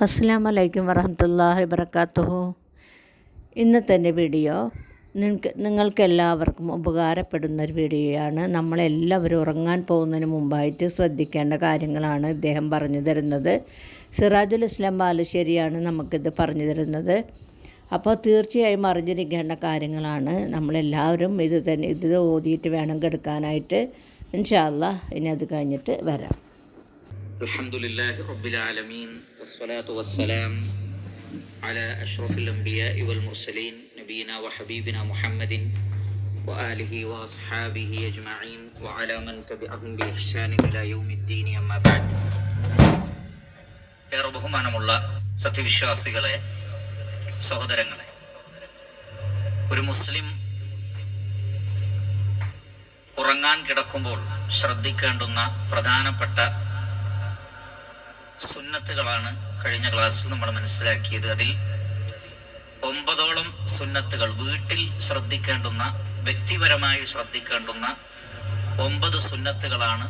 അസ്സാം വലൈക്കും വറഹമത്തല്ലാഹി വബർക്കാത്തുഹു ഇന്നത്തെ എന്റെ വീഡിയോ നിങ്ങൾക്ക് നിങ്ങൾക്കെല്ലാവർക്കും ഉപകാരപ്പെടുന്ന ഒരു വീഡിയോയാണ്. നമ്മളെല്ലാവരും ഉറങ്ങാൻ പോകുന്നതിന് മുമ്പായിട്ട് ശ്രദ്ധിക്കേണ്ട കാര്യങ്ങളാണ് ഇദ്ദേഹം പറഞ്ഞു തരുന്നത്. സിറാജുൽ ഇസ്ലാം ബാലുശ്ശേരിയാണ് നമുക്കിത് പറഞ്ഞു തരുന്നത്. അപ്പോൾ തീർച്ചയായും അറിഞ്ഞിരിക്കേണ്ട കാര്യങ്ങളാണ്. നമ്മളെല്ലാവരും ഇത് തന്നെ ഇത് ഓതിയിട്ട് വേണം കെടുക്കാനായിട്ട്. ഇൻഷാല്ല ഇനി അത് കഴിഞ്ഞിട്ട് വരാം. الحمد لله رب العالمين والصلاة والسلام على أشرف الأنبياء والمرسلين نبينا وحبيبنا محمد وآله وأصحابه أجمعين وعلى من تبعهم بإحسان إلى يوم الدين أما بعد ഏറെ ബഹുമാനമുള്ള സത്യവിശ്വാസികളെ സഹോദരങ്ങളെ ഒരു മുസ്ലിം ഉറങ്ങാൻ കിടക്കുമ്പോൾ ശ്രദ്ധിക്കേണ്ടുന്ന പ്രധാനപ്പെട്ട സുന്നത്തുകളാണ് കഴിഞ്ഞ ക്ലാസ്സിൽ നമ്മൾ മനസ്സിലാക്കിയത്. അതിൽ ഒമ്പതോളം സുന്നത്തുകൾ വീട്ടിൽ ശ്രദ്ധിക്കേണ്ടുന്ന വ്യക്തിപരമായി ശ്രദ്ധിക്കേണ്ടുന്ന ഒമ്പത് സുന്നത്തുകളാണ്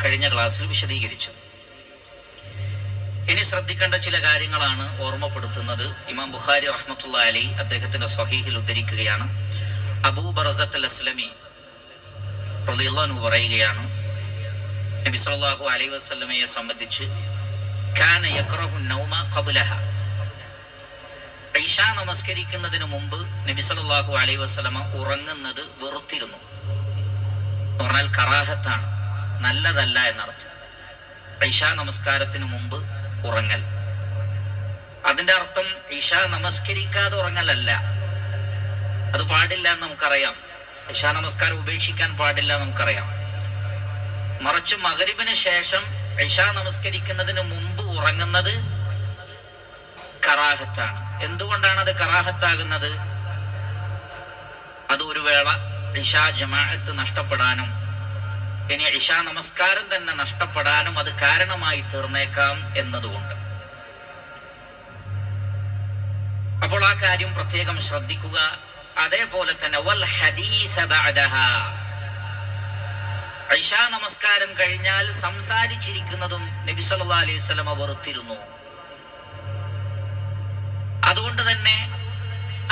കഴിഞ്ഞ ക്ലാസ്സിൽ വിശദീകരിച്ചത്. ഇനി ശ്രദ്ധിക്കേണ്ട ചില കാര്യങ്ങളാണ് ഓർമ്മപ്പെടുത്തുന്നത്. ഇമാം ബുഖാരി റഹ്മത്തുള്ള അലി അദ്ദേഹത്തിന്റെ സ്വഹീഹിൽ ഉദ്ധരിക്കുകയാണ്. അബൂ ബറസത്ത് അസ്ലമി പറയുകയാണ് നബി സല്ലല്ലാഹു അലൈഹി വസല്ലമയെ സംബന്ധിച്ച് കാന നൗമ ഖബ്ലഹ ഐഷ നമസ്കരിക്കുന്നതിന് മുമ്പ് നബി സല്ലല്ലാഹു അലൈഹി വസല്ലമ ഉറങ്ങുന്നത് വെറുത്തിരുന്നു. പറഞ്ഞാൽ കറാഹത്താണ്. നല്ലതല്ല എന്നർത്ഥം. ഐഷ നമസ്കാരത്തിന് മുമ്പ് ഉറങ്ങൽ. അതിന്റെ അർത്ഥം ഇഷ നമസ്കരിക്കാതെ ഉറങ്ങലല്ല. അത് പാടില്ല എന്ന് നമുക്കറിയാം. ഇഷ നമസ്കാരം ഉപേക്ഷിക്കാൻ പാടില്ല നമുക്കറിയാം. മറിച്ച് മകരിബിന് ശേഷം ഇഷ നമസ്കരിക്കുന്നതിന് മുമ്പ് ഉറങ്ങുന്നത് കറാഹത്താണ്. എന്തുകൊണ്ടാണ് അത് കറാഹത്താകുന്നത്? അത് ഒരു വേള ഇഷ ജമാഅത്ത് നഷ്ടപ്പെടാനും ഇനി ഇഷ നമസ്കാരം തന്നെ നഷ്ടപ്പെടാനും അത് കാരണമായി തീർന്നേക്കാം എന്നതുകൊണ്ട്. അപ്പോൾ ആ കാര്യം പ്രത്യേകം ശ്രദ്ധിക്കുക. അതേപോലെ തന്നെ വൽ ഹദീസ ഐഷ നമസ്കാരം കഴിഞ്ഞാൽ സംസാരിച്ചിരിക്കുന്നതും നബി സല്ലാ അലൈഹി വസല്ലമ വെറുത്തിരുന്നു. അതുകൊണ്ട് തന്നെ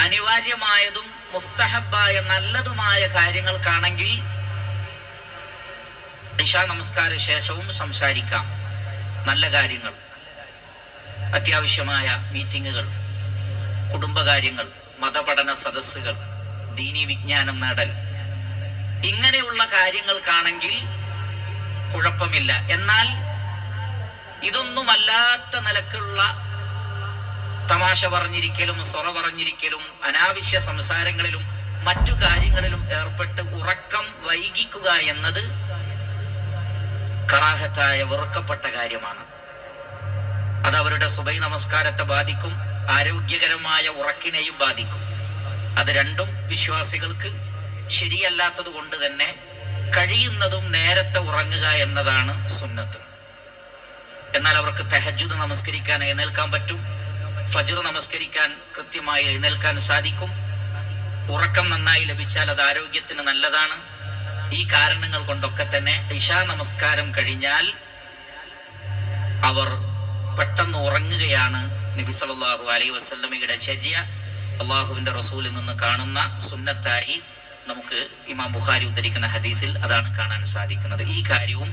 അനിവാര്യമായതും മുസ്തഹബായ നല്ലതുമായ കാര്യങ്ങൾക്കാണെങ്കിൽ ഇഷ നമസ്കാര ശേഷവും സംസാരിക്കാം. നല്ല കാര്യങ്ങൾ അത്യാവശ്യമായ മീറ്റിങ്ങുകൾ കുടുംബകാര്യങ്ങൾ മതപഠന സദസ്സുകൾ ദീനി വിജ്ഞാനം നേടൽ ഇങ്ങനെയുള്ള കാര്യങ്ങൾക്കാണെങ്കിൽ കുഴപ്പമില്ല. എന്നാൽ ഇതൊന്നുമല്ലാത്ത നിലക്കുള്ള തമാശ പറഞ്ഞിരിക്കലും സൊറ പറഞ്ഞിരിക്കലും അനാവശ്യ സംസാരങ്ങളിലും മറ്റു കാര്യങ്ങളിലും ഏർപ്പെട്ട് ഉറക്കം വൈകിക്കുക എന്നത് കറാഹത്തായ വെറുക്കപ്പെട്ട കാര്യമാണ്. അത് അവരുടെ സുബൈ നമസ്കാരത്തെ ബാധിക്കും ആരോഗ്യകരമായ ഉറക്കിനെയും ബാധിക്കും. അത് രണ്ടും വിശ്വാസികൾക്ക് ശരിയല്ലാത്തത് കൊണ്ട് തന്നെ കഴിയുന്നതും നേരത്തെ ഉറങ്ങുക എന്നതാണ് സുന്നത്ത്. എന്നാൽ അവർക്ക് തെഹജുദ് നമസ്കരിക്കാൻ എഴുന്നേൽക്കാൻ പറ്റും. ഫജർ നമസ്കരിക്കാൻ കൃത്യമായി എഴുന്നേൽക്കാൻ സാധിക്കും. ഉറക്കം നന്നായി ലഭിച്ചാൽ അത് ആരോഗ്യത്തിന് നല്ലതാണ്. ഈ കാരണങ്ങൾ കൊണ്ടൊക്കെ തന്നെ ഇഷാ നമസ്കാരം കഴിഞ്ഞാൽ അവർ പെട്ടെന്ന് ഉറങ്ങുകയാണ് നബി സല്ലല്ലാഹു അലൈഹി വസല്ലമയുടെ ചര്യ. അള്ളാഹുവിന്റെ റസൂലിൽ നിന്ന് കാണുന്ന സുന്നത്തായി നമുക്ക് ഇമാം ബുഖാരി ഉദ്ധരിക്കുന്ന ഹദീസിൽ അതാണ് കാണാൻ സാധിക്കുന്നത്. ഈ കാര്യവും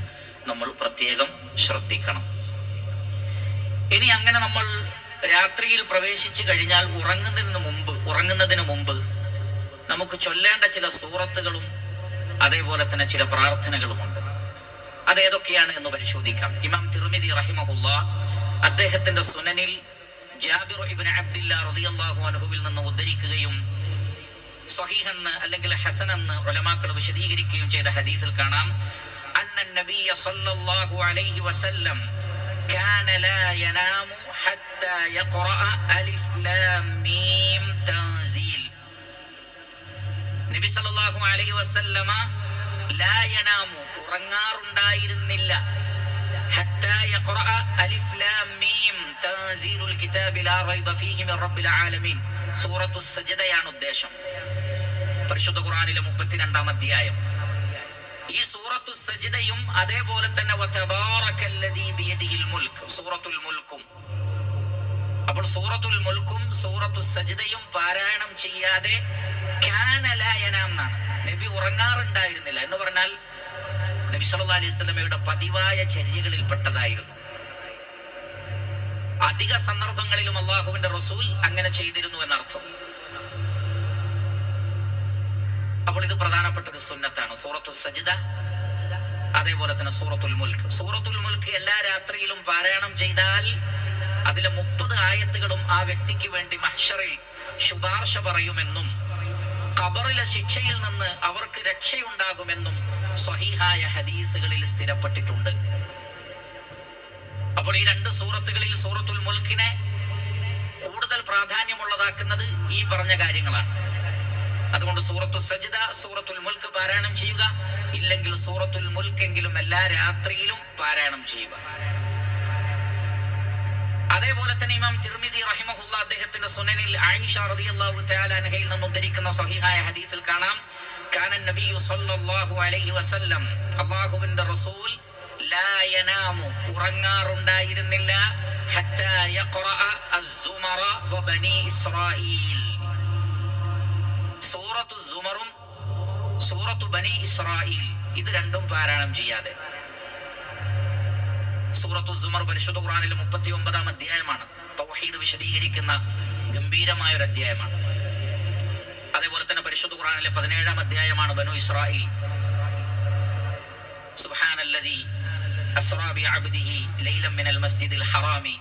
നമ്മൾ പ്രത്യേകം ശ്രദ്ധിക്കണം. ഇനി അങ്ങനെ നമ്മൾ രാത്രിയിൽ പ്രവേശിച്ചു കഴിഞ്ഞാൽ ഉറങ്ങുന്നതിന് മുമ്പ് ഉറങ്ങുന്നതിന് മുമ്പ് നമുക്ക് ചൊല്ലേണ്ട ചില സൂറത്തുകളും അതേപോലെ തന്നെ ചില പ്രാർത്ഥനകളുമുണ്ട്. അതേതൊക്കെയാണ് എന്ന് പരിശോധിക്കാം. ഇമാം തിരുമിതി റഹിമഹുല്ല അദ്ദേഹത്തിന്റെ സുനനിൽ ജാബിർ ഇബിൻ അബ്ദില്ല റസിയല്ലാഹു അൻഹുവിൽ നിന്ന് ഉദ്ധരിക്കുകയും സഹീഹെന്ന് അല്ലെങ്കിൽ ഹസൻ എന്ന് ഉലമാക്കൾ വിശദീകരിക്കുകയും ചെയ്ത ഹദീസിൽ കാണാം അന്ന നബിയ സല്ലല്ലാഹു അലൈഹി വസല്ലം كان لا ينام حتى يقرأ ألف لام ميم تنزيل നബി സല്ലല്ലാഹു അലൈഹി വസല്ലമ ലാ യനാമു ഉറങ്ങാറുണ്ടായിരുന്നില്ല حتى يقرأ ألف لام ميم تنزيل الكتاب لا ريب فيه من رب العالمين സൂറത്തു സജദയാണ് ഉദ്ദേശം പരിശുദ്ധ ഖുറാനിലെ മുപ്പത്തിരണ്ടാം അധ്യായം. ഈ സൂറത്തു സജിതയും അതേപോലെ തന്നെ സൂറത്തുൽ മുൽക്കും. അപ്പോൾ സൂറത്തുൽ മുൽക്കും സൂറത്തു സജിതയും പാരായണം ചെയ്യാതെ എന്നാണ്. നബി ഉറങ്ങാറുണ്ടായിരുന്നില്ല. എന്ന് പറഞ്ഞാൽ നബി സല്ലല്ലാഹു അലൈഹി വസല്ലമയുടെ പതിവായ ചര്യകളിൽ പെട്ടതായിരുന്നു അധിക സന്ദർഭങ്ങളിലും അള്ളാഹുവിന്റെ റസൂൽ അങ്ങനെ ചെയ്തിരുന്നു എന്നർത്ഥം. അപ്പോൾ ഇത് പ്രധാനപ്പെട്ട ഒരു സുന്നത്താണ്. സൂറത്തു സജിദ അതേപോലെ തന്നെ സൂറത്തുൽ മുൽക്ക്. സൂറത്തുൽ മുൽക്ക് എല്ലാ രാത്രിയിലും പാരായണം ചെയ്താൽ അതിലെ മുപ്പത് ആയത്തുകളും ആ വ്യക്തിക്ക് വേണ്ടി മഹ്ഷറിൽ ശുപാർശ പറയുമെന്നും ഖബറിലെ ശിക്ഷയിൽ നിന്ന് അവർക്ക് രക്ഷയുണ്ടാകുമെന്നും സ്വഹീഹായ ഹദീസുകളിൽ സ്ഥിരപ്പെട്ടിട്ടുണ്ട്. അപ്പോൾ ഈ രണ്ട് സൂറത്തുകളിൽ സൂറത്തുൽ മുൽക്കിനെ കൂടുതൽ പ്രാധാന്യമുള്ളതാക്കുന്നത് ഈ പറഞ്ഞ കാര്യങ്ങളാണ്. അതുകൊണ്ട് സൂറത്തു സജിത സൂറത്തുൽ മുൽക്ക് പാരായണം ചെയ്യുക. ഇല്ലെങ്കിൽ സൂറത്തുൽ മുൽക്കെങ്കിലും എല്ലാ രാത്രിയിലും പാരായണം ചെയ്യുക. അതേപോലെ തന്നെ ഇമാം തിർമിദി റഹിമഹുല്ല അദ്ദേഹത്തിന്റെ സുനനിൽ ആയിഷ റളിയല്ലാഹു തആല അൻഹയിൽ നിന്ന് ഉദ്ധരിക്കുന്ന സഹിഹായ ഹദീസിൽ കാണാം. കാനൻ നബിയു സല്ലല്ലാഹു അലൈഹി വസല്ലം. അല്ലാഹുവിന്റെ റസൂൽ ലാ യനാമു ഉറങ്ങാറുണ്ടായിരുന്നില്ല. ഹത്താ യഖറഅ അസ്സുമറ വബനി ഇസ്രായീൽ സൂറത്തു സുമറും സൂറത്തു ബനി ഇസ്രായിൽ. ഇത് രണ്ടും പാരായണം ചെയ്യാതെ. സൂറത്തു സുമർ പരിശുദ്ധ ഖുറാനിൽ മുപ്പത്തി ഒമ്പതാം അധ്യായമാണ്. തൗഹീദ് വിശദീകരിക്കുന്ന ഗംഭീരമായ ഒരു അധ്യായമാണ് അതേപോലെ തന്നെ പരിശുദ്ധ ഖുറാനിലെ പതിനേഴാം അധ്യായമാണ് ബനു ഇസ്രായിൽ. സുഹാനല്ലതി അസ്റാ അബ്ദിഹി ലൈലം മിനൽ മസ്ജിദിൽ ഹറാമി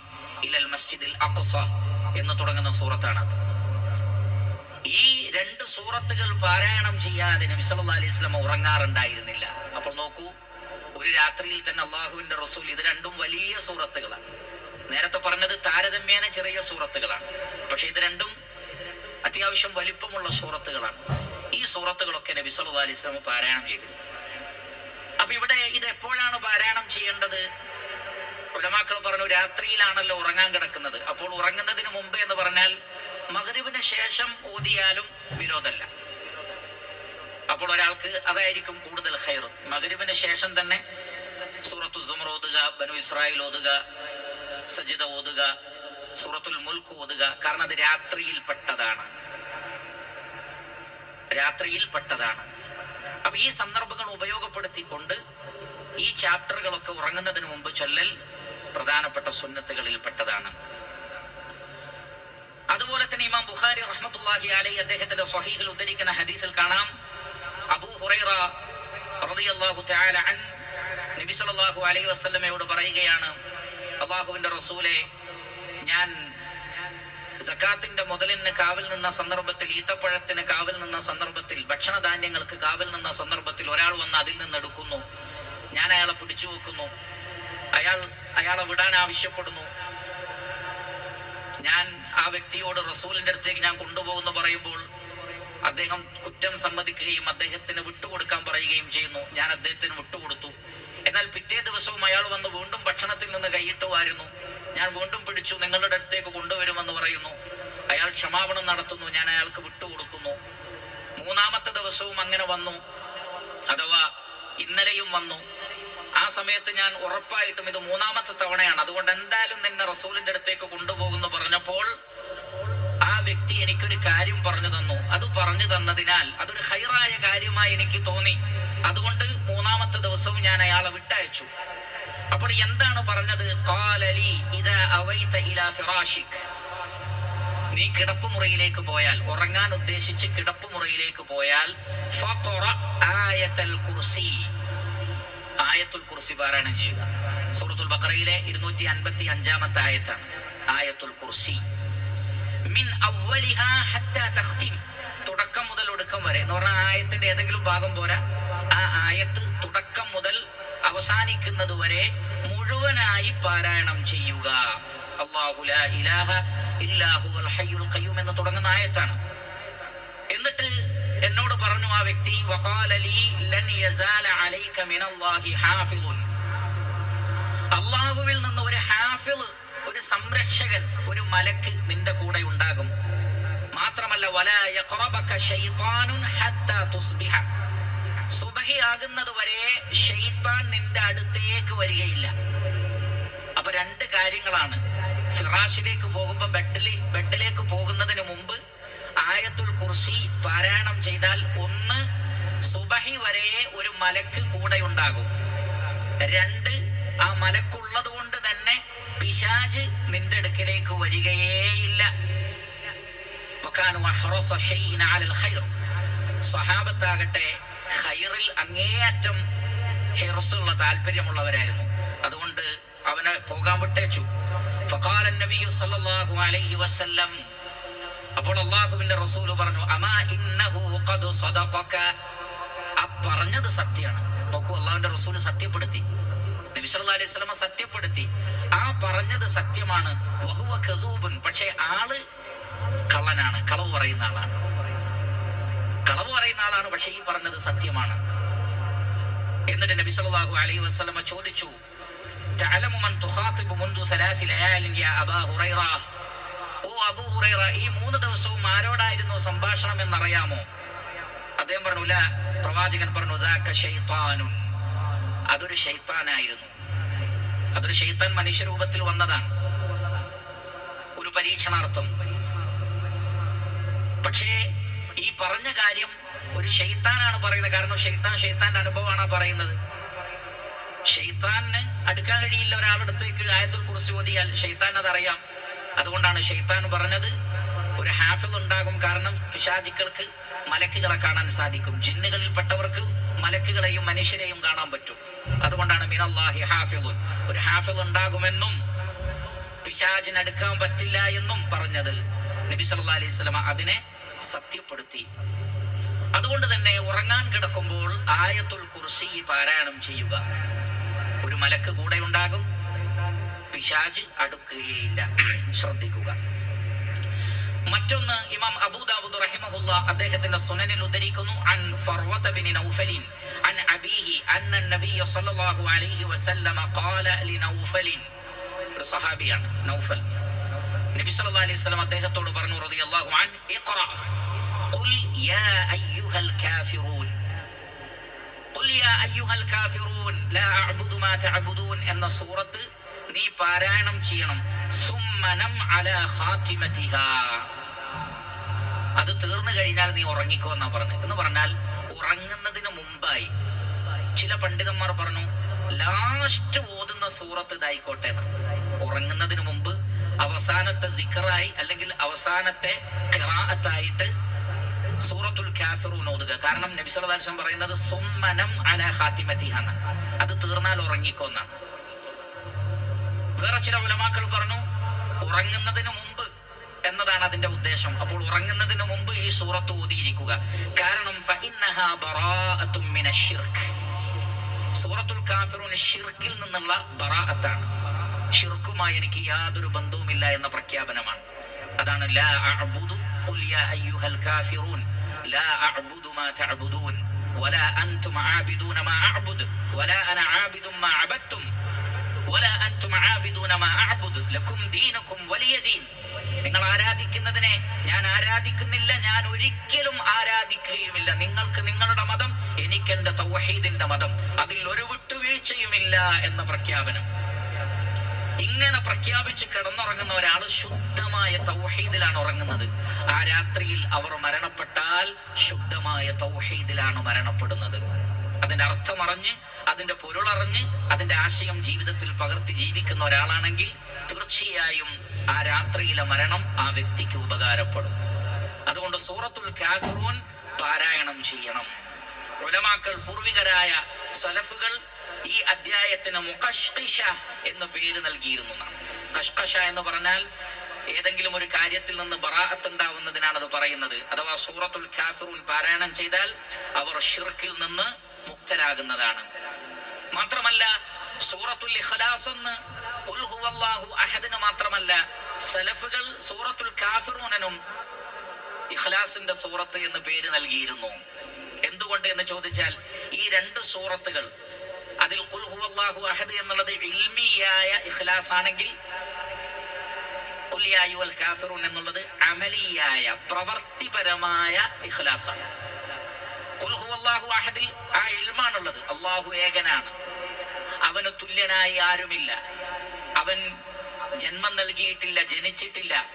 ഇലൽ മസ്ജിദിൽ അഖ്സ എന്ന് തുടങ്ങുന്ന സൂറത്താണ് ഈ രണ്ട് സൂറത്തുകൾ പാരായണം ചെയ്യാതെ നബി സല്ലാ അലൈഹി സ്വലം ഉറങ്ങാറുണ്ടായിരുന്നില്ല. അപ്പോൾ നോക്കൂ ഒരു രാത്രിയിൽ തന്നെ അള്ളാഹുവിന്റെ റസൂൽ ഇത് രണ്ടും വലിയ സൂറത്തുകളാണ്. നേരത്തെ പറഞ്ഞത് താരതമ്യേന ചെറിയ സൂറത്തുകളാണ്. പക്ഷെ ഇത് രണ്ടും അത്യാവശ്യം വലിപ്പമുള്ള സൂറത്തുകളാണ്. ഈ സൂറത്തുകളൊക്കെ നബി സല്ലാ അലൈഹി സ്വലം പാരായണം ചെയ്തിരുന്നു. അപ്പൊ ഇവിടെ ഇത് എപ്പോഴാണ് പാരായണം ചെയ്യേണ്ടത്? ഉലമാക്കൾ പറഞ്ഞു രാത്രിയിലാണല്ലോ ഉറങ്ങാൻ കിടക്കുന്നത്. അപ്പോൾ ഉറങ്ങുന്നതിന് മുമ്പ് എന്ന് പറഞ്ഞാൽ മഗ്രിബിന് ശേഷം ഊതിയാലും വിരോധമല്ല. അപ്പോൾ ഒരാൾക്ക് അതായിരിക്കും കൂടുതൽ ഖൈർ. മകരിവിന് ശേഷം തന്നെ സൂറത്തു സുമർ ഓതുക ബനു ഇസ്രായേൽ ഓതുക സജിത ഓതുക സൂറത്തുൽ മുൽക്ക് ഓതുക. കാരണം അത് രാത്രിയിൽ പെട്ടതാണ്. രാത്രിയിൽ പെട്ടതാണ്. അപ്പൊ ഈ സന്ദർഭങ്ങൾ ഉപയോഗപ്പെടുത്തിക്കൊണ്ട് ഈ ചാപ്റ്ററുകളൊക്കെ ഉറങ്ങുന്നതിന് മുമ്പ് ചൊല്ലൽ പ്രധാനപ്പെട്ട സുന്നത്തുകളിൽ പെട്ടതാണ്. അതുപോലെ തന്നെ ഇമാം ബുഖാരി റഹ്മത്തുള്ളാഹി അലൈ അദ്ദേഹത്തിന്റെ സ്വഹീഹിൽ ഉദ്ധരിക്കുന്ന ഹദീസിൽ കാണാം. അബൂ ഹുറൈറ റളിയല്ലാഹു തആല അൻ നബി സല്ലല്ലാഹു അലൈഹി വസല്ലമയോട് പറയുകയാണ് അള്ളാഹുവിന്റെ റസൂലെ ഞാൻ സക്കാത്തിന്റെ മുതലിന് കാവിൽ നിന്ന സന്ദർഭത്തിൽ ഈത്തപ്പഴത്തിന് കാവിൽ നിന്ന സന്ദർഭത്തിൽ ഭക്ഷണധാന്യങ്ങൾക്ക് കാവിൽ നിന്ന സന്ദർഭത്തിൽ ഒരാൾ വന്ന് അതിൽ നിന്ന് എടുക്കുന്നു. ഞാൻ അയാളെ പിടിച്ചു വെക്കുന്നു. അയാൾ അയാളെ വിടാൻ ആവശ്യപ്പെടുന്നു. ഞാൻ ആ വ്യക്തിയോട് റസൂലിന്റെ അടുത്തേക്ക് ഞാൻ കൊണ്ടുപോകുന്നു പറയുമ്പോൾ അദ്ദേഹം കുറ്റം സമ്മതിക്കുകയും അദ്ദേഹത്തിന് വിട്ടുകൊടുക്കാൻ പറയുകയും ചെയ്യുന്നു. ഞാൻ അദ്ദേഹത്തിന് വിട്ടുകൊടുത്തു. എന്നാൽ പിറ്റേ ദിവസവും അയാൾ വന്ന് വീണ്ടും ഭക്ഷണത്തിൽ നിന്ന് കൈയിട്ട് വാരുന്നു. ഞാൻ വീണ്ടും പിടിച്ചു നിങ്ങളുടെ അടുത്തേക്ക് കൊണ്ടുവരുമെന്ന് പറയുന്നു. അയാൾ ക്ഷമാപണം നടത്തുന്നു. ഞാൻ അയാൾക്ക് വിട്ടുകൊടുക്കുന്നു. മൂന്നാമത്തെ ദിവസവും അങ്ങനെ വന്നു. അഥവാ ഇന്നലെയും വന്നു. ആ സമയത്ത് ഞാൻ ഉറപ്പായിട്ടും ഇത് മൂന്നാമത്തെ തവണയാണ്. അതുകൊണ്ട് എന്തായാലും നിന്നെ റസൂലിന്റെ അടുത്തേക്ക് കൊണ്ടുപോകുന്നു പറഞ്ഞപ്പോൾ ആ വ്യക്തി എനിക്കൊരു കാര്യം പറഞ്ഞു തന്നു. അത് പറഞ്ഞു തന്നതിനാൽ അതൊരു ഹൈറായ കാര്യമായി എനിക്ക് തോന്നി. അതുകൊണ്ട് മൂന്നാമത്തെ ദിവസവും ഞാൻ അയാളെ വിട്ടയച്ചു. അപ്പോൾ എന്താണ് പറഞ്ഞത്? നീ ഇദാ അവൈത ഇലാ നീ പോയാൽ ഉറങ്ങാൻ ഉദ്ദേശിച്ച് കിടപ്പ് മുറിയിലേക്ക് പോയാൽ ഫഖറ ആയത്തൽ കുർസി. ആയത്തുൽ കുർസി പാരായണം ചെയ്യുക. സൂറത്തുൽ ബഖറയിലെ ഇരുന്നൂറ്റി അൻപത്തി അഞ്ചാമത്തെ ആയത്താണ് ആയത്തുൽ കുർസി മിൻ തുടക്കം മുതൽ ഒടുക്കം വരെ. എന്ന് പറഞ്ഞാൽ ആയത്തിന്റെ ഏതെങ്കിലും ഭാഗം പോരാ. ആ ആയത്ത് തുടക്കം മുതൽ അവസാനിക്കുന്നത് വരെ മുഴുവനായി പാരായണം ചെയ്യുക. അല്ലാഹു ലാ ഇലാഹ ഇല്ലാഹു അൽ ഹയ്യുൽ ഖയ്യൂം എന്ന് തുടങ്ങുന്ന ആയത്താണ്. എന്നിട്ട് ആ വ്യക്തി അള്ളാഹുവിൽ നിന്ന് ഒരു ഹാഫിൾ ഒരു സംരക്ഷകൻ ഒരു മലക്ക് നിന്റെ കൂടെ ഉണ്ടാകും. മാത്രമല്ല സുബഹിയാകുന്നത് വരെ ഷെയ്ത്താൻ നിന്റെ അടുത്തേക്ക് വരികയില്ല. അപ്പൊ രണ്ട് കാര്യങ്ങളാണ്. ഫിറാഷിലേക്ക് പോകുമ്പോൾ ബെഡിൽ ബെഡിലേക്ക് പോകുന്നതിന് മുമ്പ് ആയത്തുൽ കുർസി പാരായണം ചെയ്താൽ ഒന്ന് സുബഹി വരെ ഒരു മലക്ക് കൂടെ ഉണ്ടാകും രണ്ട് ആ മലക്കുള്ളത് കൊണ്ട് തന്നെ പിശാജ് നിന്റെ അടുക്കിലേക്ക് വരികയേയില്ല. സ്വഹാബത്താകട്ടെ ഖൈറിൽ അങ്ങേയറ്റം ഹിറസുള്ള താല്പര്യമുള്ളവരായിരുന്നു. അതുകൊണ്ട് അവനെ പോകാൻ വിട്ടേച്ചു. ഫഖാല നബിയു സല്ലല്ലാഹു അലൈഹി വസല്ലം അപ്പോൾ അള്ളാഹുവിന്റെ റസൂൽ പറഞ്ഞു അമാ ഇന്നഹു ഖദ് സദഖക. ആ പറഞ്ഞത് സത്യമാണ്. നോക്കൂ അള്ളാഹുവിന്റെ റസൂൽ സത്യപ്പെടുത്തി. നബി അലൈഹി സത്യപ്പെടുത്തി. ആ പറഞ്ഞത് സത്യമാണ്. വഹുവ കദൂബൻ. പക്ഷേ ആൾ കള്ളനാണ് കളവ് പറയുന്ന ആളാണ്. കളവ് പറയുന്ന ആളാണ് പക്ഷേ ഈ പറഞ്ഞത് സത്യമാണ്. എന്നിട്ട് നബി സല്ലല്ലാഹു അലൈഹി വസല്ലമ ചോദിച്ചു തഅലമു മൻ തുഖാതിബു മുൻദു സലാസി ലയാലിൻ യാ അബാ ഹുറൈറ? ഓ അബു ഹുറൈറ ഈ മൂന്ന് ദിവസവും ആരോടായിരുന്നു സംഭാഷണം എന്നറിയാമോ? അദ്ദേഹം പറഞ്ഞു. പ്രവാചകൻ പറഞ്ഞു "ദാക ശൈത്താനുൻ." അതൊരു ഷെയ്ത്താനായിരുന്നു അതൊരു ഷെയ്ത്താൻ മനുഷ്യരൂപത്തിൽ വന്നതാണ്. ഒരു പരീക്ഷണാർത്ഥം. പക്ഷേ ഈ പറഞ്ഞ കാര്യം ഒരു ഷെയ്ത്താനാണ് പറയുന്നത്. കാരണം ഷെയ്ത്താൻ ഷെയ്ത്താന്റെ അനുഭവമാണ് പറയുന്നത്. ഷെയ്ത്താന് അടുക്കാൻ കഴിയില്ല ഒരാളടുത്തേക്ക് ആയത്തിൽ കുറിച്ച് ഓതിയാൽ ഷെയ്ത്താൻ അതറിയാം. അതുകൊണ്ടാണ് ഷെയ്ത്താൻ പറഞ്ഞത്. ഒരു ഹാഫിൽ ഉണ്ടാകും കാരണം പിശാചിക്കൾക്ക് മലക്കുകളെ കാണാൻ സാധിക്കും. ജിന്നുകളിൽ പെട്ടവർക്ക് മലക്കുകളെയും മനുഷ്യരെയും കാണാൻ പറ്റും. അതുകൊണ്ടാണ് മിനല്ലാഹി ഹാഫിളുൻ ഒരു ഹാഫിൽ ഉണ്ടാകുമെന്നും പിശാചിനടുക്കാൻ പറ്റില്ല എന്നും പറഞ്ഞത് നബി സല്ലാ അലൈഹി സ്വലമ അതിനെ സത്യപ്പെടുത്തി. അതുകൊണ്ട് തന്നെ ഉറങ്ങാൻ കിടക്കുമ്പോൾ ആയത്തുൽ കുർസി പാരായണം ചെയ്യുക. ഒരു മലക്ക് കൂടെ ഉണ്ടാകും പിശാജ് അടുക്കുകയില്ല. ശ്രദ്ധിക്കുക. മറ്റൊന്ന് ഇമാം അബൂദാവൂദ് റഹിമഹുല്ല അദ്ദേഹത്തിന്റെ സുനനിൽ ഉദ്ധരിക്കുന്നു. അൻ ഫർവത ബിൻ നൗഫലിൻ അൻ അബീഹി അന്ന നബിയ സല്ലല്ലാഹു അലൈഹി വസല്ലമ ഖാല ലി നൗഫലിൻ. ഒരു സഹാബിയാണ് നൗഫൽ. നബി സല്ലല്ലാഹു അലൈഹി വസല്ലം അദ്ദേഹത്തോട് പറഞ്ഞു റളിയല്ലാഹു അൻ ഇഖ്റ. ഖുൽ യാ അയ്യുഹൽ കാഫിറൂൻ. ഖുൽ യാ അയ്യുഹൽ കാഫിറൂൻ ലാ അഅ്ബുദു മാ തഅബുദൂൻ എന്ന സൂറത്ത് നീ പാരായണം ചെയ്യണം. സുമ്മനം അല ഹാത്തിമതിഹ അത് തീർന്നു കഴിഞ്ഞാൽ നീ ഉറങ്ങിക്കോ എന്നാ പറഞ്ഞു എന്ന് പറഞ്ഞാൽ ഉറങ്ങുന്നതിന് മുമ്പായി. ചില പണ്ഡിതന്മാർ പറഞ്ഞു ലാസ്റ്റ് ഓതുന്ന സൂറത്ത് ഇതായിക്കോട്ടെ ഉറങ്ങുന്നതിന് മുമ്പ് അവസാനത്തെ ദിക്കറായി അല്ലെങ്കിൽ അവസാനത്തെ ഖിറാഅത്തായിട്ട് സൂറത്തുൽ കാഫിറൂൻ ഓതുക. കാരണം നബി സല്ലല്ലാഹു അലൈഹി വസല്ലം പറയുന്നത് സുമ്മനം അല ഹാത്തിമതിഹ എന്നാണ്. അത് തീർന്നാൽ ഉറങ്ങിക്കോ എന്നാണ്. വേറെ ചില ഉലമാക്കൾ പറഞ്ഞു ഉറങ്ങുന്നതിന് മുമ്പ് എന്നതാണ് അതിന്റെ ഉദ്ദേശം. അപ്പോൾ ഉറങ്ങുന്നതിന് മുമ്പ് ഈ സൂറത്ത് ഓതിയിരിക്കുക. കാരണം സൂറത്തുൽ കാഫിറൂൻ ഷിർക്കിൽ നിന്നുള്ള ബറാഅത്താണ്. ഷിർക്കുമായി എനിക്ക് യാതൊരു ബന്ധവുമില്ല എന്ന പ്രഖ്യാപനമാണ്. അതാണ് ലാ അഅ്ബുദു ഖുൽ യാ കാഫിറൂൻ. ലാ അഅ്ബുദു മാ തഅബുദൂൻ. വലാ മാ വലാ അന മാ നിങ്ങൾ ആരാധിക്കുന്നതിനെ ഞാൻ ആരാധിക്കുന്നില്ല ഞാൻ ഒരിക്കലും ആരാധിക്കുകയുമില്ല. നിങ്ങൾക്ക് നിങ്ങളുടെ മതം എനിക്ക് എന്റെ തൗഹീദിന്റെ മതം. അതിൽ ഒരു വിട്ടുവീഴ്ചയുമില്ല എന്ന പ്രഖ്യാപനം. ഇങ്ങനെ പ്രഖ്യാപിച്ച് കിടന്നുറങ്ങുന്ന ഒരാൾ ശുദ്ധമായ തൗഹീദിലാണ് ഉറങ്ങുന്നത്. ആ രാത്രിയിൽ അവർ മരണപ്പെട്ടാൽ ശുദ്ധമായ തൗഹീദിലാണ് മരണപ്പെടുന്നത്. അതിന്റെ അർത്ഥം അറിഞ്ഞ് അതിന്റെ പൊരുളറിഞ്ഞ് അതിന്റെ ആശയം ജീവിതത്തിൽ പകർത്തി ജീവിക്കുന്ന ഒരാളാണെങ്കിൽ തീർച്ചയായും ആ രാത്രിയിലെ മരണം ആ വ്യക്തിക്ക് ഉപകാരപ്പെടും. അതുകൊണ്ട് സൂറത്തുൽ കാഫിറൂൻ പാരായണം ചെയ്യണം. ഉലമാക്കൾ പൂർവികരായ സലഫുകൾ ഈ അധ്യായത്തിന് മുഖഷ്കിഷ എന്ന് പേര് നൽകിയിരുന്നു. കഷ്കഷ എന്ന് പറഞ്ഞാൽ ഏതെങ്കിലും ഒരു കാര്യത്തിൽ നിന്ന് ബറാഅത്ത് ഉണ്ടാവുന്നതിനാണ് അത് പറയുന്നത്. അഥവാ സൂറത്തുൽ കാഫിറൂൻ പാരായണം ചെയ്താൽ അവർ ഷിർക്കിൽ നിന്ന് മുക്തരാകുന്നതാണ്. മാത്രമല്ല സൂറത്തുൽ ഇഖ്ലാസ് എന്ന് അഹദിന് മാത്രമല്ല സലഫുകൾ സൂറത്തുൽ കാഫിറൂനനും ഇഖ്ലാസിന്റെ സൂറത്ത് എന്ന് പേര് നൽകിയിരുന്നു. എന്തുകൊണ്ട് എന്ന് ചോദിച്ചാൽ ഈ രണ്ട് സൂറത്തുകൾ അതിൽ ഖുൽ ഹുവല്ലാഹു അഹദ് എന്നുള്ളത് ഇൽമിയായ ഇഖ്ലാസ് ആണെങ്കിൽ കുല്യായു അൽ കാഫിറൂൻ എന്നുള്ളത് അമലിയായ പ്രവർത്തിപരമായ ഇഖ്ലാസാണ്. ഇൽമാണുള്ളത് അള്ളാഹു ഏകനാണ്. അവന് തുല്യനായി ആരുമില്ല. അവൻ ജന്മം നൽകിയിട്ടില്ല ജനിച്ചിട്ടില്ല.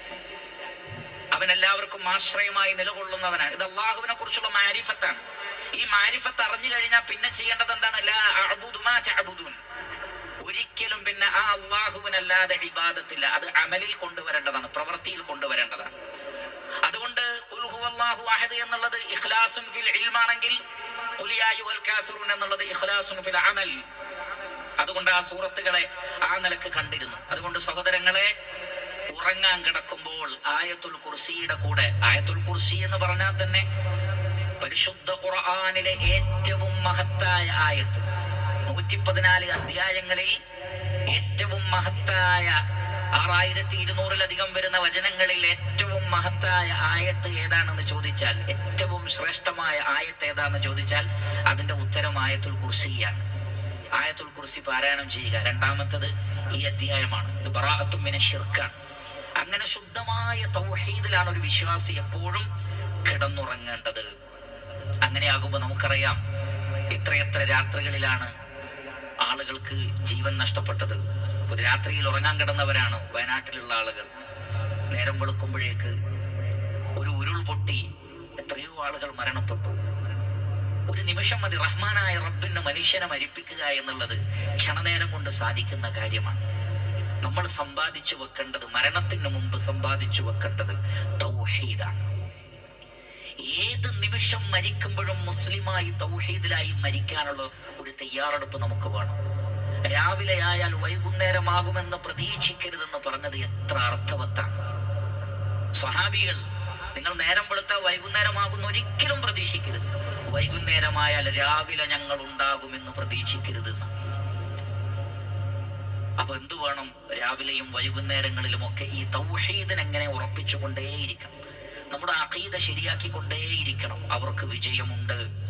അവൻ എല്ലാവർക്കും ആശ്രയമായി നിലകൊള്ളുന്നവനാണ്. ഇത് അള്ളാഹുവിനെ കുറിച്ചുള്ള മാരിഫത്താണ്. ഈ മാരിഫത്ത് അറിഞ്ഞു കഴിഞ്ഞാൽ പിന്നെ ചെയ്യേണ്ടത് എന്താണ്. ഒരിക്കലും പിന്നെ ആ അള്ളാഹുവിനല്ലാതെ ഇബാദത്തില്ല. അത് അമലിൽ കൊണ്ടുവരേണ്ടതാണ് പ്രവൃത്തിയിൽ കൊണ്ടുവരേണ്ടതാണ്. അതുകൊണ്ട് എന്നുള്ളത് ഇഖ്ലാസുൻ ഫിൽ ഇൽമാണെങ്കിൽ എന്നുള്ളത് ഇഖ്ലാസുൻ ഫിൽ അമൽ. അതുകൊണ്ട് ആ സൂറത്തുകളെ ആ നിലയ്ക്ക് കണ്ടിരുന്നു. അതുകൊണ്ട് സഹോദരങ്ങളെ ഉറങ്ങാൻ കിടക്കുമ്പോൾ ആയത്തുൽ കുർസിയുടെ കൂടെ ആയത്തുൽ കുർസി എന്ന് പറഞ്ഞാൽ തന്നെ പരിശുദ്ധ ഖുർആാനിലെ ഏറ്റവും മഹത്തായ ആയത്ത്. നൂറ്റി പതിനാല് അധ്യായങ്ങളിൽ ഏറ്റവും മഹത്തായ ആറായിരത്തി ഇരുന്നൂറിലധികം വരുന്ന വചനങ്ങളിൽ ഏറ്റവും മഹത്തായ ആയത്ത് ഏതാണെന്ന് ചോദിച്ചാൽ ഏറ്റവും ശ്രേഷ്ഠമായ ആയത്ത് ഏതാണെന്ന് ചോദിച്ചാൽ അതിന്റെ ഉത്തരം ആയത്തുൽ കുർസിയാണ്. ആയത്തുൽ കുർസി പാരായണം ചെയ്യുക. രണ്ടാമത്തത് ഈ അധ്യായമാണ്. ഇത് ബറാഅത്തുമിനെ ഷിർക്കാണ് അങ്ങനെ ശുദ്ധമായ തൗഹീദിലാണ് ഒരു വിശ്വാസി എപ്പോഴും കിടന്നുറങ്ങേണ്ടത്. അങ്ങനെയാകുമ്പോൾ നമുക്കറിയാം എത്രയെത്ര രാത്രികളിലാണ് ആളുകൾക്ക് ജീവൻ നഷ്ടപ്പെട്ടത്. ഒരു രാത്രിയിൽ ഉറങ്ങാൻ കിടന്നവരാണ് വയനാട്ടിലുള്ള ആളുകൾ. നേരം വെളുക്കുമ്പോഴേക്ക് ഒരു ഉരുൾ പൊട്ടി എത്രയോ ആളുകൾ മരണപ്പെട്ടു. ഒരു നിമിഷം മതി റഹ്മാനായ റബ്ബിന് മനുഷ്യനെ മരിപ്പിക്കുക എന്നുള്ളത് ക്ഷണനേരം കൊണ്ട് സാധിക്കുന്ന കാര്യമാണ്. നമ്മൾ സമ്പാദിച്ചു വെക്കേണ്ടത് മരണത്തിന് മുമ്പ് സമ്പാദിച്ചു വെക്കേണ്ടത് തൗഹീദാണ്. ഏത് നിമിഷം മരിക്കുമ്പോഴും മുസ്ലിമായി തൗഹീദിലായി മരിക്കാനുള്ള ഒരു തയ്യാറെടുപ്പ് നമുക്ക് വേണം. രാവിലെ ആയാൽ വൈകുന്നേരമാകുമെന്ന് പ്രതീക്ഷിക്കരുതെന്ന് പറഞ്ഞത് എത്ര അർത്ഥവത്താണ്. സ്വഹാബികൾ നിങ്ങൾ നേരം വെളുത്ത വൈകുന്നേരമാകുന്ന ഒരിക്കലും പ്രതീക്ഷിക്കരുത്. വൈകുന്നേരമായാൽ രാവിലെ ഞങ്ങൾ ഉണ്ടാകുമെന്ന് പ്രതീക്ഷിക്കരുതെന്ന് അപ്പൊ എന്തു വേണം? രാവിലെയും വൈകുന്നേരങ്ങളിലും ഒക്കെ ഈ തൗഹീദിനെ എങ്ങനെ ഉറപ്പിച്ചുകൊണ്ടേയിരിക്കണം? നമ്മുടെ അഖീദ ശരിയാക്കിക്കൊണ്ടേയിരിക്കണം. അവർക്ക് വിജയമുണ്ട്.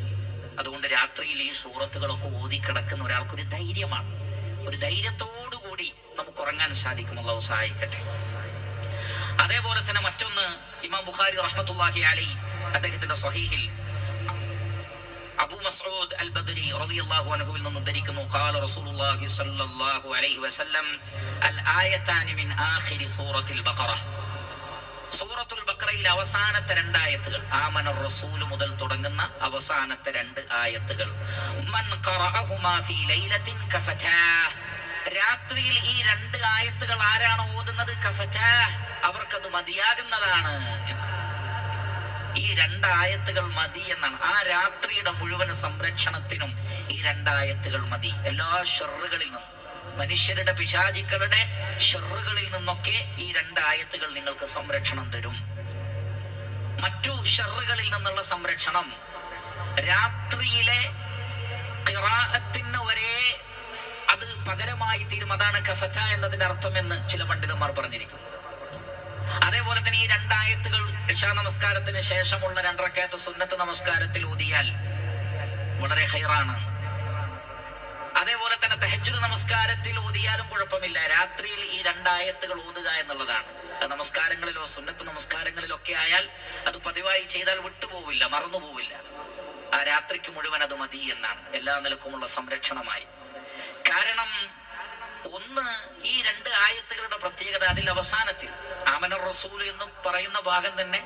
അതുകൊണ്ട് രാത്രിയിൽ ഈ സൂറത്തുകളൊക്കെ ഓതിക്കിടക്കുന്ന ഒരാൾക്കൊരു ധൈര്യമാണ്. ഒരു ധൈര്യത്തോടു കൂടി നമുക്ക് ഉറങ്ങാൻ അള്ളാഹു സഹായിക്കട്ടെ. അതേപോലെ തന്നെ മറ്റൊന്ന് ഇമാം ബുഖാരി റഹ്മത്തുള്ളാഹി അലി അദ്ദേഹത്തിന്റെ സ്വഹീഹിൽ അബൂ മസ്ഊദ് അൽ ബദരി റളിയല്ലാഹു അൻഹുവിൽ ഖാല റസൂലുള്ളാഹി സ്വല്ലല്ലാഹു അലൈഹി വസല്ലം അൽ ആയതാനി മിൻ ആഖിരി സൂറത്തിൽ ബഖറ. സൂറത്തുൽ ബക്രയിൽ അവസാനത്തെ രണ്ട് ആയത്തുകൾ. ആമന റസൂൽ മുതൽ തുടങ്ങുന്ന അവസാനത്തെ രണ്ട് ആയത്തുകൾ. മൻ ഫീ ലൈലത്തിൻ രാത്രിയിൽ ഈ രണ്ട് ആയത്തുകൾ ആരാണ് ഓതുന്നത്? അവർക്കത് മതിയാകുന്നതാണ് ഈ രണ്ടായത്തുകൾ മതി എന്നാണ്. ആ രാത്രിയുടെ മുഴുവൻ സംരക്ഷണത്തിനും ഈ രണ്ടായത്തുകൾ മതി. എല്ലാ ഷെറുകളിൽ നിന്നും. മനുഷ്യരുടെ പിശാചിക്കളുടെ ഷെറുകളിൽ നിന്നൊക്കെ ഈ രണ്ടായത്തുകൾ നിങ്ങൾക്ക് സംരക്ഷണം തരും. മറ്റു ഷെറുകളിൽ നിന്നുള്ള സംരക്ഷണം രാത്രിയിലെ വരെ അത് പകരമായി തീരും. അതാണ് കഫറ്റ എന്നതിന്റെ അർത്ഥമെന്ന് ചില പണ്ഡിതന്മാർ പറഞ്ഞിരിക്കുന്നു. അതേപോലെ തന്നെ ഈ രണ്ടായത്തുകൾ ഇഷാ നമസ്കാരത്തിന് ശേഷമുള്ള രണ്ടരക്കയത്ത് സുന്നത്ത് നമസ്കാരത്തിൽ ഊതിയാൽ വളരെ ഹൈറാണ്. തെഹജുദ് നമസ്കാരത്തിൽ ഊതിയാലും കുഴപ്പമില്ല. രാത്രിയിൽ ഈ രണ്ടായത്തുകൾ ഊതുക എന്നുള്ളതാണ്. നമസ്കാരങ്ങളിലോ സുന്നത്ത് നമസ്കാരങ്ങളിലൊക്കെ ആയാൽ അത് പതിവായി ചെയ്താൽ വിട്ടുപോവില്ല മറന്നുപോവില്ല. ആ രാത്രിക്ക് മുഴുവൻ അത് മതി എന്നാണ്. എല്ലാ നിലക്കുമുള്ള സംരക്ഷണമായി. കാരണം ഒന്ന് ഈ രണ്ട് ആയത്തുകളുടെ പ്രത്യേകത അതിൽ അവസാനത്തിൽ ആമന റസൂൽ എന്ന് പറയുന്ന ഭാഗം തന്നെ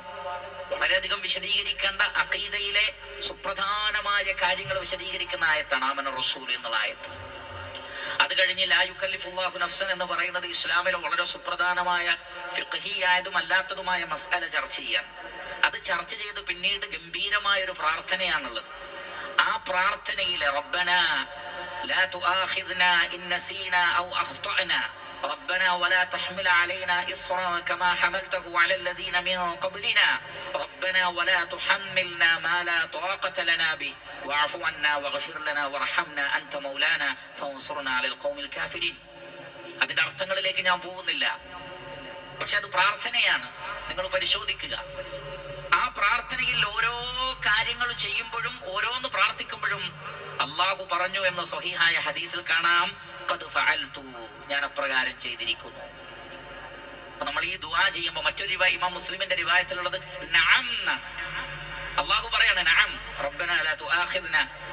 വളരെയധികം വിശദീകരിക്കേണ്ട അഖീദയിലെ സുപ്രധാനമായ കാര്യങ്ങൾ വിശദീകരിക്കുന്ന ആയത്താണ് ആമന റസൂൽ എന്നുള്ള ആയത്ത്. അത് കഴിഞ്ഞ് ലാ യുക്കല്ലിഫുല്ലാഹു നഫ്സൻ എന്ന് പറയുന്നത് ഇസ്ലാമിലെ വളരെ സുപ്രധാനമായ ഫിഖഹിയായതും അല്ലാത്തതുമായ മസാല ചർച്ച ചെയ്യാൻ. അത് ചർച്ച ചെയ്ത് പിന്നീട് ഗംഭീരമായ ഒരു പ്രാർത്ഥനയാണുള്ളത്. ആ പ്രാർത്ഥനയിലെ റബ്ബന ലാ തുആഖിദ്നാ ഇൻ നസീന ഔ അഖ്തഅന ربنا ولا تحمل علينا إصرا كما حملته على الذين من قبلنا ربنا ولا تحملنا ما لا طاقة لنا به واعف عنا واغفر لنا وارحمنا أنت مولانا فانصرنا على القوم الكافرين അതിന്റെ അർത്ഥങ്ങളിലേക്ക് ഞാൻ പോകുന്നില്ല പക്ഷെ അത് പ്രാർത്ഥനയാണ് നിങ്ങൾ പരിശോധിക്കുക ആ പ്രാർത്ഥനയിൽ ഓരോ കാര്യങ്ങൾ ചെയ്യുമ്പോഴും ഓരോന്ന് പ്രാർത്ഥിക്കുമ്പോഴും അള്ളാഹു പറഞ്ഞു എന്ന് സ്വഹീഹായ ഹദീസിൽ കാണാം. ഞാൻ അപ്രകാരം ചെയ്തിരിക്കുന്നു. നമ്മൾ ഈ ദുആ ചെയ്യുമ്പോൾ മറ്റൊരു ഇമാം മുസ്ലിമിന്റെ റിവായത്തിലുള്ളത് അള്ളാഹു പറയാണ് നഅം റബ്ബന ലാ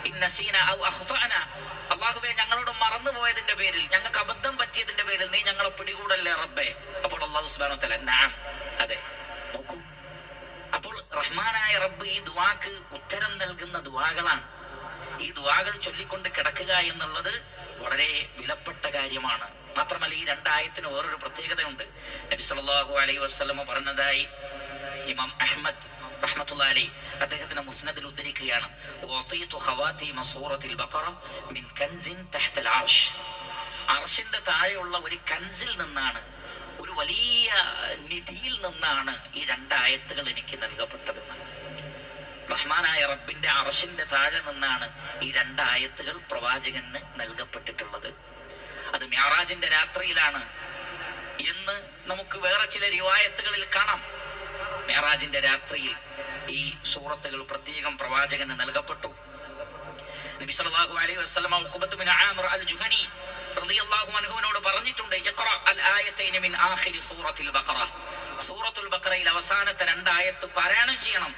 ഇൻ ഔ ഞങ്ങളോട് മറന്നുപോയതിന്റെ പേരിൽ ഞങ്ങൾക്ക് അബദ്ധം പറ്റിയതിന്റെ പേരിൽ നീ ഞങ്ങളെ പിടികൂടല്ലേ റബ്ബേ? അപ്പോൾ അള്ളാഹു വ തആല നാം. അതെ നോക്കൂ. അപ്പോൾ റഹ്മാനായ റബ്ബ് ഈ ദുവാക്ക് ഉത്തരം നൽകുന്ന ദുവാകളാണ് ഈ ദുവാകൾ ചൊല്ലിക്കൊണ്ട് കിടക്കുക എന്നുള്ളത് വളരെ വിലപ്പെട്ട കാര്യമാണ്. മാത്രമല്ല ഈ രണ്ടായത്തിന് വേറൊരു പ്രത്യേകതയുണ്ട്. നബി സല്ലല്ലാഹു അലൈഹി വസല്ലമ പറഞ്ഞതായി ഇമാം അഹ്മദ് റഹ്മത്തുള്ളാഹി അലി അദ്ദേഹത്തിന്റെ മുസ്നദിൽ ഉദ്ധരിക്കുകയാണ്. "ഉഅതീതു ഖവാതി സൂറത്തിൽ ബഖറ മിൻ കൻസിൻ തഹ്തൽ അർഷ് അർഷിന്റെ താഴെയുള്ള ഒരു കൻസിൽ നിന്നാണ് ഒരു വലിയ നിധിയിൽ നിന്നാണ് ഈ രണ്ടായത്തുകൾ എനിക്ക് നൽകപ്പെട്ടത്. റഹ്മാനായ റബ്ബിന്റെ അറഷിന്റെ താഴെ നിന്നാണ് ഈ രണ്ടായത്തുകൾ പ്രവാചകന് നൽകപ്പെട്ടിട്ടുള്ളത്. അത് മ്യാറാജിന്റെ രാത്രിയിലാണ്. എന്ന് നമുക്ക് വേറെ ചില റിവായത്തുകളിൽ കാണാം. മേറാജിന്റെ രാത്രിയിൽ ഈ സൂറത്തുകൾ പ്രത്യേകം പ്രവാചകന് നൽകപ്പെട്ടു. നബി സല്ലല്ലാഹു അലൈഹി അൽ റളിയല്ലാഹു പറഞ്ഞിട്ടുണ്ട് അൽ മിൻ ആഖിരി സൂറത്തിൽ ബഖറ. സൂറത്തുൽ ബക്രയിൽ അവസാനത്തെ രണ്ടായത്ത് പാരായണം ചെയ്യണം.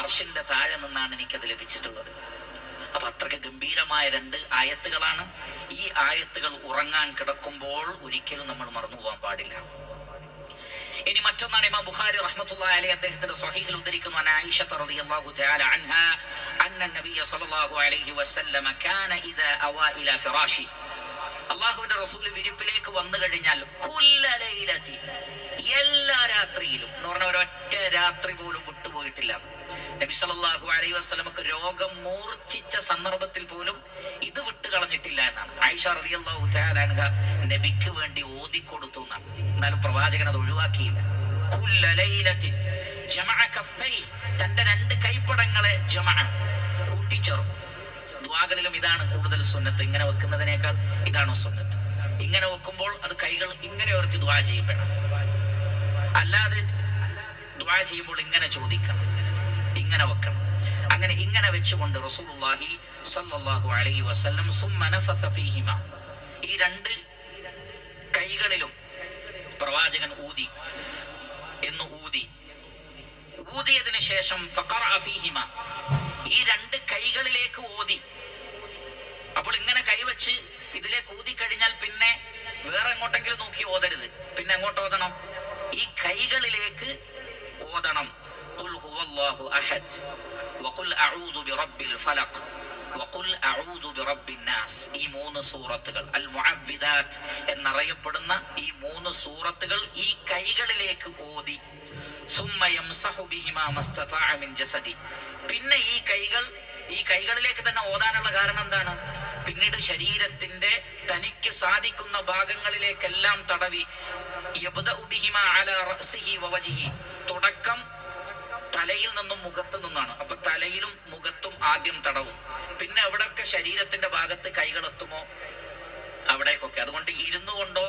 അർഷിന്റെ താഴെ നിന്നാണ് എനിക്കത് ലഭിച്ചിട്ടുള്ളത്. അപ്പൊ അത്രയ്ക്ക് ഗംഭീരമായ രണ്ട് ആയത്തുകളാണ്. ഈ ആയത്തുകൾ ഉറങ്ങാൻ കിടക്കുമ്പോൾ ഒരിക്കലും നമ്മൾ മറന്നു പോകാൻ പാടില്ല. ഇനി മറ്റൊന്നാണ് ഇമാം ബുഖാരി റഹ്മത്തുള്ളാഹി അലൈഹി അദ്ദേഹത്തിന്റെ സ്വഹീഹിൽ ഉദ്ധരിക്കുന്നു. ആയിഷ റളിയല്ലാഹു തആല അൻഹാ അന്ന നബിയ സ്വല്ലല്ലാഹു അലൈഹി വസല്ലമ കാന ഇദാ അവ ഇലാ ഫിറാശി അള്ളാഹുവിന്റെ റസൂൽ വിരിപ്പിലേക്ക് വന്നു കഴിഞ്ഞാൽ കുല്ലലയിലെത്തി എല്ലാ രാത്രിയിലും എന്ന് പറഞ്ഞ ഒരൊറ്റ രാത്രി പോലും വിട്ടുപോയിട്ടില്ല. നബി സല്ലല്ലാഹു അലൈഹി വസല്ലമക്ക് രോഗം മൂർച്ഛിച്ച സന്ദർഭത്തിൽ പോലും ഇത് വിട്ടു കളഞ്ഞിട്ടില്ല എന്നാണ്. ആയിഷ റളിയല്ലാഹു തആല അൻഹ നബിക്ക് വേണ്ടി ഓതിക്കൊടുത്തു എന്നാണ്. എന്നാലും പ്രവാചകൻ അത് ഒഴിവാക്കിയില്ല. കുല്ല ജമാ ജമഅ കഫൈ. തന്റെ രണ്ട് കൈപ്പടങ്ങളെ ജമഅ കൂട്ടിച്ചേർക്കും ദ്വാകളിലും ഇതാണ് കൂടുതൽ സുന്നത്ത്. ഇങ്ങനെ വെക്കുന്നതിനേക്കാൾ ഇതാണ് സുന്നത്ത്. ഇങ്ങനെ വെക്കുമ്പോൾ അത് കൈകൾ ഇങ്ങനെ ഉയർത്തി ദ്വാ ചെയ്യപ്പെടണം. അല്ലാതെ ദ്വാ ചെയ്യുമ്പോൾ ഇങ്ങനെ ചോദിക്കണം. ഇങ്ങനെ വെക്കണം. അങ്ങനെ ഇങ്ങനെ വെച്ചുകൊണ്ട് റസൂലുള്ളാഹി സ്വല്ലല്ലാഹു അലൈഹി വസല്ലം സുമ്മ നഫസ ഈ രണ്ട് കൈകളിലും പ്രവാചകൻ ഊതി എന്ന് ഊതി ഊതിയതിനു ശേഷം ഫീഹിമ. ഈ രണ്ട് കൈകളിലേക്ക് ഓതി അപ്പോൾ ഇങ്ങനെ കൈവച്ച് ഇതിലേക്ക് ഊതി കഴിഞ്ഞാൽ പിന്നെ വേറെ എങ്ങോട്ടെങ്കിലും നോക്കി ഓതരുത്. പിന്നെ എങ്ങോട്ട് ഓതണം? ഈ കൈകളിലേക്ക് ഓതണം. ഖുൽ ഹുവല്ലാഹു അഹദ്. വഖുൽ അഊദു ബിറബ്ബിൽ ഫലഖ്. ഈ മൂന്ന് സൂറത്തുകൾ. അൽ എന്നറിയപ്പെടുന്ന ഈ മൂന്ന് സൂറത്തുകൾ ഈ കൈകളിലേക്ക് ഓതി. പിന്നെ ഈ കൈകൾ ഈ കൈകളിലേക്ക് തന്നെ ഓതാനുള്ള കാരണം എന്താണ്? പിന്നീട് ശരീരത്തിന്റെ തനിക്ക് സാധിക്കുന്ന ഭാഗങ്ങളിലേക്കെല്ലാം തടവി. തുടക്കം തലയിൽ നിന്നും മുഖത്തു നിന്നാണ്. അപ്പൊ തലയിലും മുഖത്തും ആദ്യം തടവും. പിന്നെ എവിടെയൊക്കെ ശരീരത്തിന്റെ ഭാഗത്ത് കൈകളെത്തുമോ അവിടേക്കൊക്കെ. അതുകൊണ്ട് ഇരുന്നു കൊണ്ടോ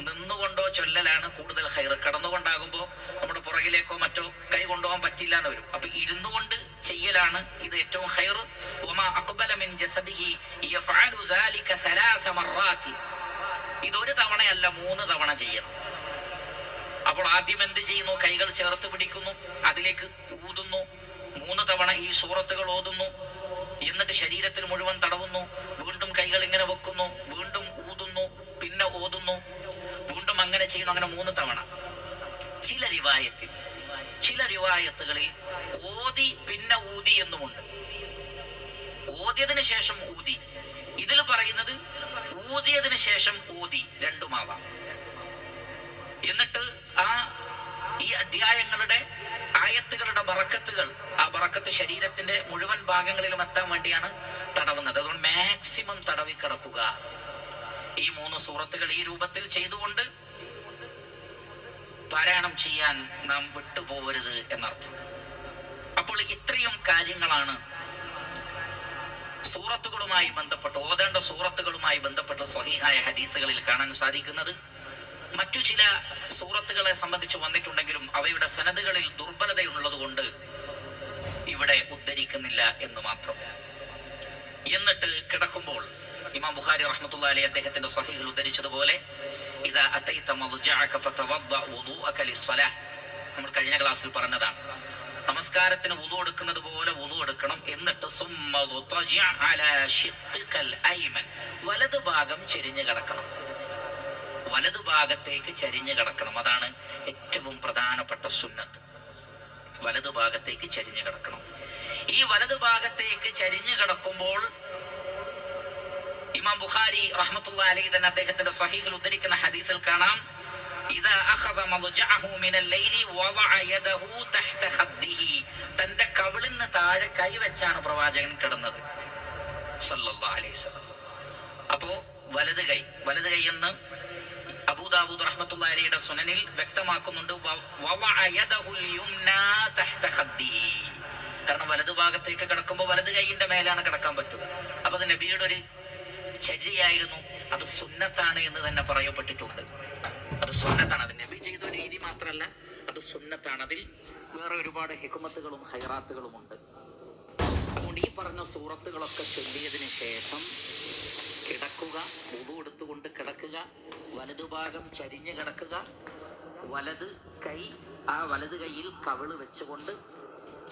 നിന്നുകൊണ്ടോ ചൊല്ലലാണ് കൂടുതൽ ഹൈർ. കടന്നുകൊണ്ടാകുമ്പോൾ നമ്മുടെ പുറകിലേക്കോ മറ്റോ കൈ കൊണ്ടുപോകാൻ പറ്റില്ല എന്ന് വരും. അപ്പൊ ഇരുന്നു കൊണ്ട് ചെയ്യലാണ് ഇത് ഏറ്റവും ഹൈർ. ഇതൊരു തവണയല്ല മൂന്ന് തവണ ചെയ്യണം. അപ്പോൾ ആദ്യം എന്ത് ചെയ്യുന്നു? കൈകൾ ചേർത്ത് പിടിക്കുന്നു അതിലേക്ക് ഊതുന്നു. മൂന്ന് തവണ ഈ സൂറത്തുകൾ ഓതുന്നു. എന്നിട്ട് ശരീരത്തിൽ മുഴുവൻ തടവുന്നു. വീണ്ടും കൈകൾ ഇങ്ങനെ വെക്കുന്നു. വീണ്ടും ഊതുന്നു. പിന്നെ ഓതുന്നു. വീണ്ടും അങ്ങനെ ചെയ്യുന്നു. അങ്ങനെ മൂന്ന് തവണ. ചില റിവായത്തിൽ ചില റിവായത്തുകളിൽ ഓതി പിന്നെ ഊതി എന്നുമുണ്ട്. ഓതിയതിന് ശേഷം ഊതി. ഇതിൽ പറയുന്നത് ഊതിയതിനു ശേഷം ഊതി രണ്ടുമാവാം. എന്നിട്ട് ആ ഈ അധ്യായങ്ങളുടെ ആയത്തുകളുടെ ബറക്കത്തുകൾ ആ ബറക്കത്ത് ശരീരത്തിന്റെ മുഴുവൻ ഭാഗങ്ങളിലും എത്താൻ വേണ്ടിയാണ് തടവുന്നത്. അതുകൊണ്ട് മാക്സിമം തടവി കിടക്കുക. ഈ മൂന്ന് സൂറത്തുകൾ ഈ രൂപത്തിൽ ചെയ്തുകൊണ്ട് പാരായണം ചെയ്യാൻ നാം വിട്ടുപോകരുത് എന്നർത്ഥം. അപ്പോൾ ഇത്രയും കാര്യങ്ങളാണ് സൂറത്തുകളുമായി ബന്ധപ്പെട്ട് ഓതേണ്ട സൂറത്തുകളുമായി ബന്ധപ്പെട്ട് സ്വഹീഹായ ഹദീസുകളിൽ കാണാൻ സാധിക്കുന്നത്. മറ്റു ചില സൂറത്തുകളെ സംബന്ധിച്ച് വന്നിട്ടുണ്ടെങ്കിലും അവയുടെ സനതുകളിൽ ദുർബലതയുള്ളത് കൊണ്ട് ഇവിടെ ഉദ്ധരിക്കുന്നില്ല എന്ന് മാത്രം. എന്നിട്ട് കിടക്കുമ്പോൾ ഇമാം ബുഖാരി റഹ്മത്തുള്ള അലി അദ്ദേഹത്തിന്റെ സ്വഹീഹിൽ ഉദ്ധരിച്ചതുപോലെ നമ്മൾ കഴിഞ്ഞ ക്ലാസ്സിൽ പറഞ്ഞതാണ്. നമസ്കാരത്തിന് വുളു എടുക്കുന്നത് പോലെ വുളു എടുക്കണം. എന്നിട്ട് വലത് ഭാഗം ചെരിഞ്ഞു കിടക്കണം. വലതു ഭാഗത്തേക്ക് ചരിഞ്ഞു കിടക്കണം. അതാണ് ഏറ്റവും പ്രധാനപ്പെട്ട സുന്നത്ത്. വലതുഭാഗത്തേക്ക് ചരിഞ്ഞു കിടക്കണം. ഈ വലതുഭാഗത്തേക്ക് ചരിഞ്ഞു കിടക്കുമ്പോൾ ഇമാം ബുഖാരി റഹ്മത്തുള്ള അലി തന്നെ അദ്ദേഹത്തിന്റെ സ്വഹീഹിൽ ഉദ്ധരിക്കുന്ന ഹദീസിൽ കാണാം. തന്റെ കവിളിന് താഴെ കൈവച്ചാണ് പ്രവാചകൻ കിടന്നത്. അപ്പോ വലത് കൈ. വലത് കൈ എന്ന് അബൂദാവൂദ് റഹ്മത്തുള്ള അലിയുടെ സുനനിൽ വ്യക്തമാക്കുന്നുണ്ട് കാരണം വലതു ഭാഗത്തേക്ക് കിടക്കുമ്പോൾ വലത് കൈയിന്റെ മേലാണ് കിടക്കാൻ പറ്റുക. അപ്പൊ അത് നബിയുടെ ഒരു ചര്യയായിരുന്നു. അത് സുന്നത്താണ് എന്ന് തന്നെ പറയപ്പെട്ടിട്ടുണ്ട്. അത് സുന്നത്താണ്. അത് നബി ചെയ്ത രീതി മാത്രമല്ല അത് സുന്നത്താണ്. അതിൽ വേറെ ഒരുപാട് ഹിക്കുമത്തുകളും ഹൈറാത്തുകളും ഉണ്ട് അതുകൊണ്ട് ഈ പറഞ്ഞ സൂറത്തുകളൊക്കെ ചൊല്ലിയതിനു ശേഷം കിടക്കുക ഉതു എടുത്തുകൊണ്ട് കിടക്കുക വലതുഭാഗം ചരിഞ്ഞ് കിടക്കുക വലത് കൈ ആ വലത് കൈയിൽ കവിൾ വെച്ചുകൊണ്ട്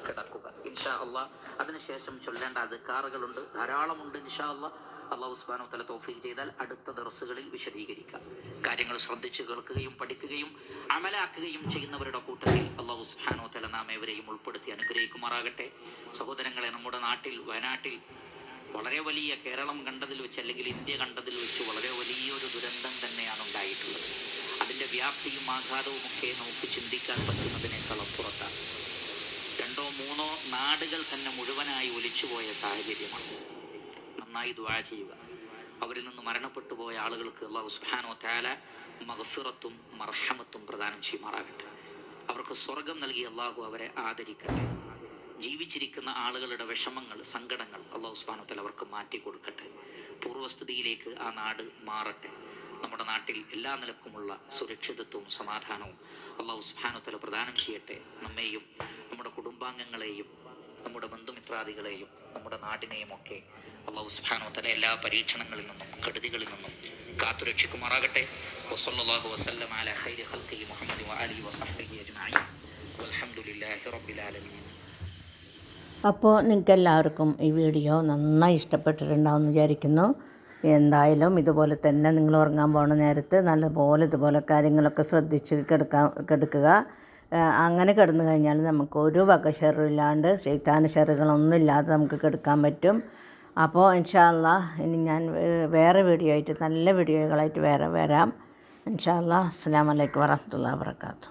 കിടക്കുക. ഇൻഷാ അള്ളാ. അതിനുശേഷം ചൊല്ലേണ്ട അധികാറുകളുണ്ട്. ധാരാളമുണ്ട് ഇൻഷാ അള്ളാ. അള്ളാഹു ഉസ്മാനോ തല തോഫീൽ ചെയ്താൽ അടുത്ത ദർസുകളിൽ വിശദീകരിക്കാം. കാര്യങ്ങൾ ശ്രദ്ധിച്ച് കേൾക്കുകയും പഠിക്കുകയും അമലാക്കുകയും ചെയ്യുന്നവരുടെ കൂട്ടത്തിൽ അള്ളാഹു സുബാനോ തല നാം ഏവരെയും ഉൾപ്പെടുത്തി അനുഗ്രഹിക്കുമാറാകട്ടെ. സഹോദരങ്ങളെ നമ്മുടെ നാട്ടിൽ വയനാട്ടിൽ വളരെ വലിയ കേരളം കണ്ടതിൽ വെച്ച് അല്ലെങ്കിൽ ഇന്ത്യ കണ്ടതിൽ വെച്ച് വളരെ വലിയൊരു ദുരന്തം തന്നെയാണ് ഉണ്ടായിട്ടുള്ളത്. അതിന്റെ വ്യാപ്തിയും ആഘാതവും ഒക്കെ നമുക്ക് ചിന്തിക്കാൻ പറ്റുന്നതിനേക്കാൾ അപ്പുറത്താണ്. രണ്ടോ മൂന്നോ നാടുകൾ തന്നെ മുഴുവനായി ഒലിച്ചുപോയ സാഹചര്യമാണ്. നന്നായി ദുആ ചെയ്യുക. അവരിൽ നിന്ന് മരണപ്പെട്ടു പോയ ആളുകൾക്ക് അള്ളാഹു താല മഹഫിറത്തും മർഹമത്തും പ്രദാനം ചെയ്യുമാറാകട്ടെ. അവർക്ക് സ്വർഗം നൽകി അള്ളാഹു അവരെ ആദരിക്കട്ടെ. ജീവിച്ചിരിക്കുന്ന ആളുകളുടെ വിഷമങ്ങൾ സങ്കടങ്ങൾ അള്ളാഹു താല അവർക്ക് മാറ്റി കൊടുക്കട്ടെ. പൂർവസ്ഥിതിയിലേക്ക് ആ നാട് മാറട്ടെ. നമ്മുടെ നാട്ടിൽ എല്ലാ നിലക്കുമുള്ള സുരക്ഷിതത്വവും സമാധാനവും അള്ളാഹു സുബ്ഹാനഹു താല പ്രദാനം ചെയ്യട്ടെ. നമ്മെയും നമ്മുടെ കുടുംബാംഗങ്ങളെയും നമ്മുടെ ബന്ധുമിത്രാദികളെയും നമ്മുടെ നാടിനെയും ഒക്കെ അള്ളാഹു സുബ്ഹാനഹു തആല എല്ലാ പരീക്ഷണങ്ങളിൽ നിന്നും കെടുതികളിൽ നിന്നും കാത്തുരക്ഷിക്കുമാറാകട്ടെ. വസല്ലാഹു വസ്ലം അലാ ഖൈരി ഖൽഖി മുഹമ്മദ് അലി വസഹ്ബിഹി അജ്മഈൻ. റബ്ബിൽ ആലമീൻ. അപ്പോൾ നിങ്ങൾക്ക് എല്ലാവർക്കും ഈ വീഡിയോ നന്നായി ഇഷ്ടപ്പെട്ടിട്ടുണ്ടാവുമെന്ന് വിചാരിക്കുന്നു. എന്തായാലും ഇതുപോലെ തന്നെ നിങ്ങൾ ഉറങ്ങാൻ പോകുന്ന നേരത്ത് നല്ലപോലെ ഇതുപോലെ കാര്യങ്ങളൊക്കെ ശ്രദ്ധിച്ച് കിടക്കാൻ കിടക്കുക. അങ്ങനെ കിടന്നു കഴിഞ്ഞാൽ നമുക്ക് ഒരു വക ഷെറില്ലാണ്ട് ശൈത്താന ഷെറുകളൊന്നും ഇല്ലാതെ നമുക്ക് കിടക്കാൻ പറ്റും. അപ്പോൾ ഇൻഷാല്ല ഇനി ഞാൻ വേറെ വീഡിയോ ആയിട്ട് നല്ല വീഡിയോകളായിട്ട് വേറെ വരാം. ഇൻഷാല്ല അസ്സാം വലൈക്കും വരഹമുല്ലാ വാബർക്കാത്തു